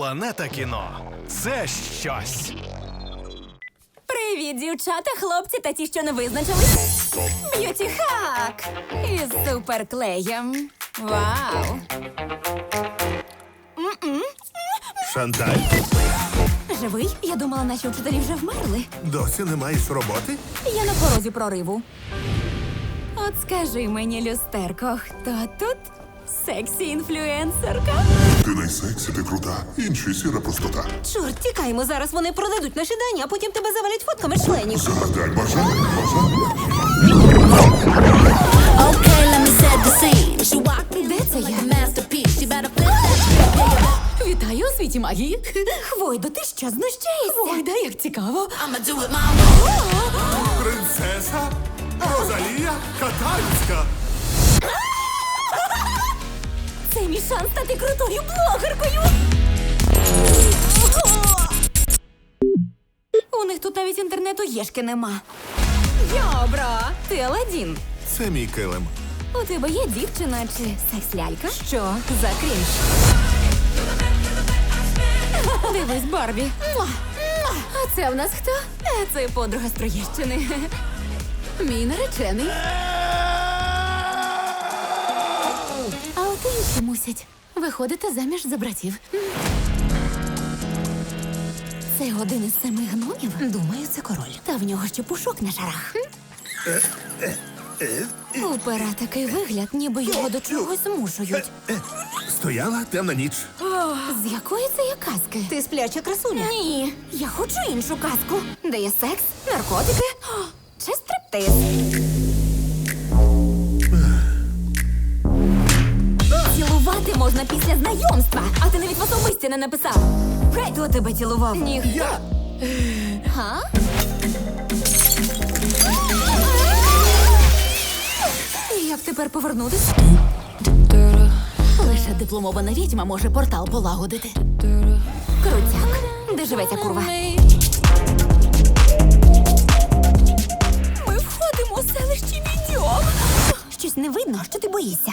Планета кіно це щось. Привіт, дівчата, хлопці та ті, що не визначились. Б'юті хак із суперклеєм. Вау! Шанталь, Живий? Я думала, наші вчителі вже вмерли. досі не маєш роботи? Я на порозі прориву. От скажи мені, люстерко, хто тут? Сексі інфлюенсерка? Ти найсексі, ти крута, інші сіра простота. Чорт, тікаймо, зараз вони продадуть наші дані, а потім тебе завалять фотками членів. Загадай бажання, бажання. Okay, let me set the scene. She walked in Де це я? Вітаю у світі магії. Хвойдо, ти що знущаєшся? Хвойда, як цікаво. I'ma do it my. Принцеса Розалія Катальська. Шанс стати крутою блогеркою. У них тут навіть інтернету єшки нема. Йобро, ти Аладдін. Це мій килим. У тебе є дівчина чи секс-лялька? Що за крінж? Дивись, Барбі. Муа! Муа! А це в нас хто? Е, Це подруга з Троєщини. Мій наречений. От мусять виходити заміж за братів. Це один із семи гномів? Думаю, це король. Та в нього ще пушок на шарах. У пера такий вигляд, ніби його до чогось змушують. Стояла темна ніч. З якої це є казки? Ти спляча красуня? Ні, я хочу іншу казку. Де є секс, наркотики чи стриптиз. Можна після знайомства, а ти навіть в особисті не написав. Хто тебе цілував? Ніхто. Я Га? Як тепер повернутися? Лише дипломована відьма може портал полагодити. Крутяк. Де живе ця курва? Ми входимо у селище Відьом. Щось не видно, що ти боїшся.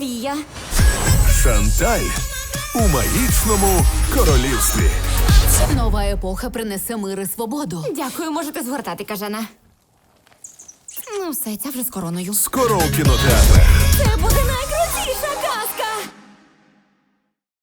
Тепер я наче принцеса повія. Шанталь у магічному королівстві. Нова епоха принесе мир і свободу. Дякую, можете згортати, кажана. Ну, все, ця вже з короною. Скоро у кінотеатрах. Це буде найкрутіша